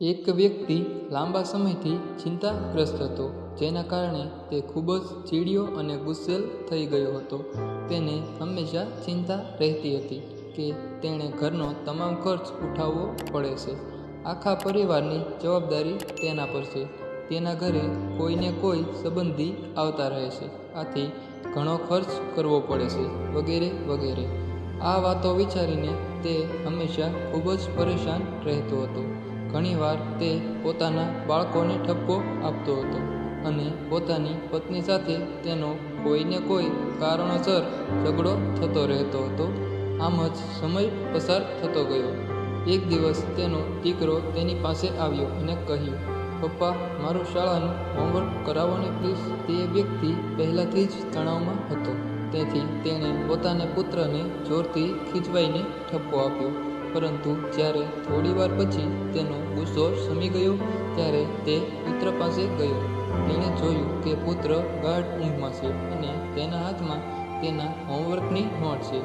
એક વ્યક્તિ લાંબા સમયથી ચિંતાગ્રસ્ત હતો, જેના કારણે તે ખૂબ જ ચીડિયો અને ગુસ્સેલ થઈ ગયો હતો. તેને હંમેશા ચિંતા રહેતી હતી કે તેણે ઘરનો તમામ ખર્ચ ઉઠાવવો પડે છે. આખા પરિવારની જવાબદારી તેના પર છે. તેના ઘરે કોઈને કોઈ સંબંધી આવતા રહે છે. આથી ઘણો ખર્ચ કરવો પડે છે, વગેરે વગેરે. આ વાતો વિચારીને તે હંમેશા ખૂબ જ પરેશાન રહેતો હતો. ઘણીવાર તે પોતાના બાળકોને ઠપકો આપતો હતો અને પોતાની પત્ની સાથે તેનો કોઈને કોઈ કારણોસર ઝઘડો થતો રહેતો હતો. આમ જ સમય પસાર થતો ગયો. એક દિવસ તેનો દીકરો તેની પાસે આવ્યો અને કહ્યું, પપ્પા, મારું શાળાનું હોમવર્ક કરાવો ને પ્લીઝ. તે વ્યક્તિ પહેલાંથી જ તણાવમાં હતો. તેથી તેણે પોતાના પુત્રને જોરથી ખીજવાઈને ઠપકો આપ્યો. પરંતુ જ્યારે થોડીવાર પછી તેનો ગુસ્સો શમી ગયો, ત્યારે તે પુત્ર પાસે ગયો. તેણે જોયું કે પુત્ર ગાઢ ઊંઘમાં છે અને તેના હાથમાં તેના હોમવર્કની નોટ છે.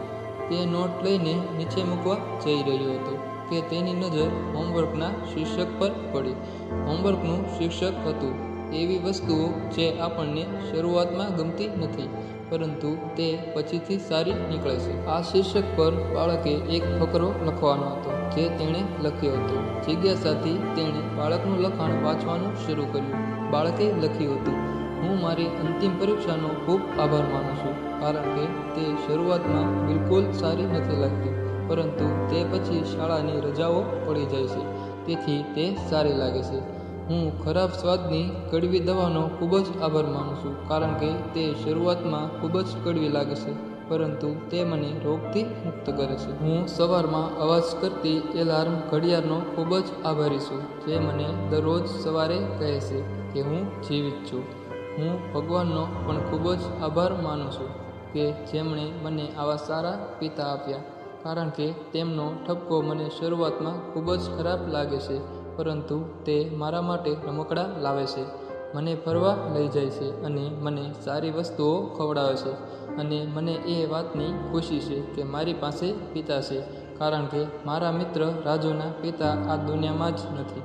તે નોટ લઈને નીચે મૂકવા જઈ રહ્યો હતો કે તેની નજર હોમવર્કના શીર્ષક પર પડી. હોમવર્કનું શીર્ષક હતું, એવી વસ્તુઓ જે આપણને શરૂઆતમાં ગમતી નથી. પરંતુ તે પછીથી સારી નીકળે છે. આ શીર્ષક પર બાળકે એક ફકરો લખવાનો હતો, જે તેણે લખ્યો હતો. જિજ્ઞાસાથી તેણે બાળકનું લખાણ વાંચવાનું શરૂ કર્યું. બાળકે લખ્યું હતું, હું મારી અંતિમ પરીક્ષાનો ખૂબ આભાર માનું છું, કારણ કે તે શરૂઆતમાં બિલકુલ સારી નથી લાગતી, પરંતુ તે પછી શાળાની રજાઓ પડી જાય છે, તેથી તે સારી લાગે છે. હું ખરાબ સ્વાદની કડવી દવાનો ખૂબ જ આભાર માનું છું, કારણ કે તે શરૂઆતમાં ખૂબ જ કડવી લાગે છે, પરંતુ તે મને રોગથી મુક્ત કરે છે. હું સવારમાં અવાજ કરતી એલાર્મ ઘડિયાળનો ખૂબ જ આભારી છું, જે મને દરરોજ સવારે કહે છે કે હું જીવિત છું. હું ભગવાનનો પણ ખૂબ જ આભાર માનું છું કે જેમણે મને આવા સારા પિતા આપ્યા, કારણ કે તેમનો ઠપકો મને શરૂઆતમાં ખૂબ જ ખરાબ લાગે છે. પરંતુ તે મારા માટે રમકડા લાવે છે. મને ફરવા લઈ જાય છે અને મને સારી વસ્તુઓ ખવડાવે છે અને મને એ વાતની ખુશી છે કે મારી પાસે પિતા છે કારણ કે મારા મિત્ર રાજુના પિતા આ દુનિયામાં જ નથી.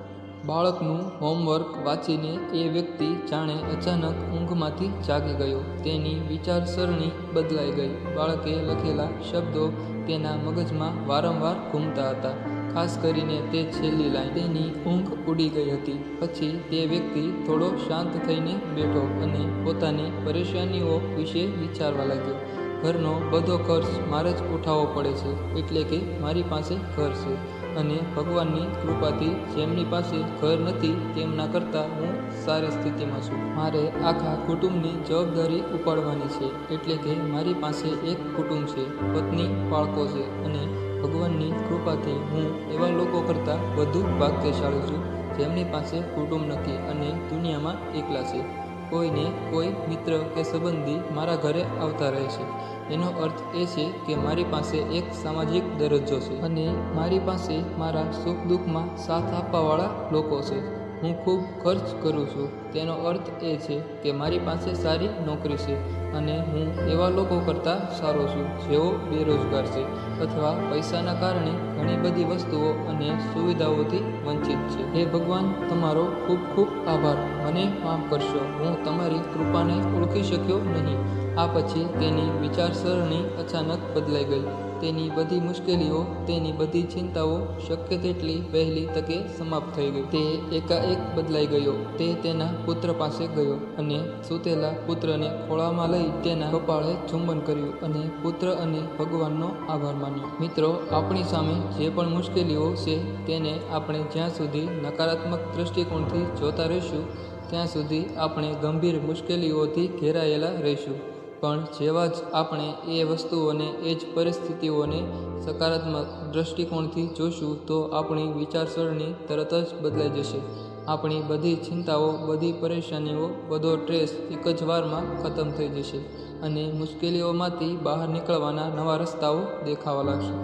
બાળકનું હોમવર્ક વાંચીને એ વ્યક્તિ જાણે અચાનક ઊંઘમાંથી જાગી ગયો. તેની વિચારસરણી બદલાઈ ગઈ. બાળકે લખેલા શબ્દો તેના મગજમાં વારંવાર ઘૂમતા હતા. ખાસ કરીને તે છેલ્લી લાઈન તેની ઊંઘ ઉડી ગઈ હતી. પછી તે વ્યક્તિ થોડો શાંત થઈને બેઠો અને પોતાની પરેશાનીઓ વિશે વિચારવા લાગ્યો. ઘરનો બધો ખર્ચ મારે જ ઉઠાવવો પડે છે, એટલે કે મારી પાસે ઘર છે અને ભગવાનની કૃપાથી જેમની પાસે ઘર નથી, તેમના કરતાં હું સારી સ્થિતિમાં છું. મારે આખા કુટુંબની જવાબદારી ઉપાડવાની છે, એટલે કે મારી પાસે એક કુટુંબ છે, પત્ની, બાળકો છે અને ભગવાનની કૃપાથી હું એવા લોકો કરતાં વધુ ભાગ્યશાળી છું, જેમની પાસે કુટુંબ નથી અને દુનિયામાં એકલા છે. કોઈને કોઈ મિત્ર કે સંબંધી મારા ઘરે આવતા રહે છે. એનો અર્થ એ છે કે મારી પાસે એક સામાજિક દરજ્જો છે અને મારી પાસે મારા સુખ દુઃખમાં સાથ આપવાવાળા લોકો છે. હું ખૂબ ખર્ચ કરું છું. તેનો અર્થ એ છે કે મારી પાસે સારી નોકરી છે અને હું એવા લોકો કરતાં સારો છું જેઓ બેરોજગાર છે અથવા પૈસાના કારણે ઘણી બધી વસ્તુઓ અને સુવિધાઓથી વંચિત છે. હે ભગવાન, તમારો ખૂબ ખૂબ આભાર. મને માફ કરશો, હું તમારી કૃપાને ઓળખી શક્યો નહીં. આ પછી તેની વિચારસરણી અચાનક બદલાઈ ગઈ. તેની બધી મુશ્કેલીઓ, તેની બધી ચિંતાઓ શક્ય તેટલી વહેલી તકે સમાપ્ત થઈ ગઈ. તે એકાએક બદલાઈ ગયો. તે તેના પુત્ર પાસે ગયો અને સૂતેલા પુત્રને ખોળામાં લઈ તેના કપાળે ચુંબન કર્યું અને પુત્ર અને ભગવાનનો આભાર માન્યો. મિત્રો, આપણી સામે જે પણ મુશ્કેલીઓ છે, તેને આપણે જ્યાં સુધી નકારાત્મક દૃષ્ટિકોણથી જોતા રહીશું, ત્યાં સુધી આપણે ગંભીર મુશ્કેલીઓથી ઘેરાયેલા રહીશું. પણ જેવા જ આપણે એ વસ્તુઓને, એ જ પરિસ્થિતિઓને સકારાત્મક દૃષ્ટિકોણથી જોશું તો આપણી વિચારસરણી તરત જ બદલાઈ જશે. આપણી બધી ચિંતાઓ, બધી પરેશાનીઓ, બધો સ્ટ્રેસ એક જ વારમાં ખતમ થઈ જશે અને મુશ્કેલીઓમાંથી બહાર નીકળવાના નવા રસ્તાઓ દેખાવા લાગશે.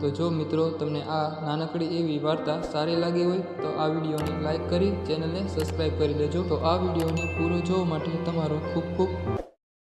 તો જો મિત્રો, તમને આ નાનકડી એવી વાર્તા સારી લાગી હોય, તો આ વિડીયોને લાઇક કરી, ચેનલને સબસ્ક્રાઈબ કરી દેજો. તો આ વિડીયોને પૂરો જોવા માટે તમારો ખૂબ ખૂબ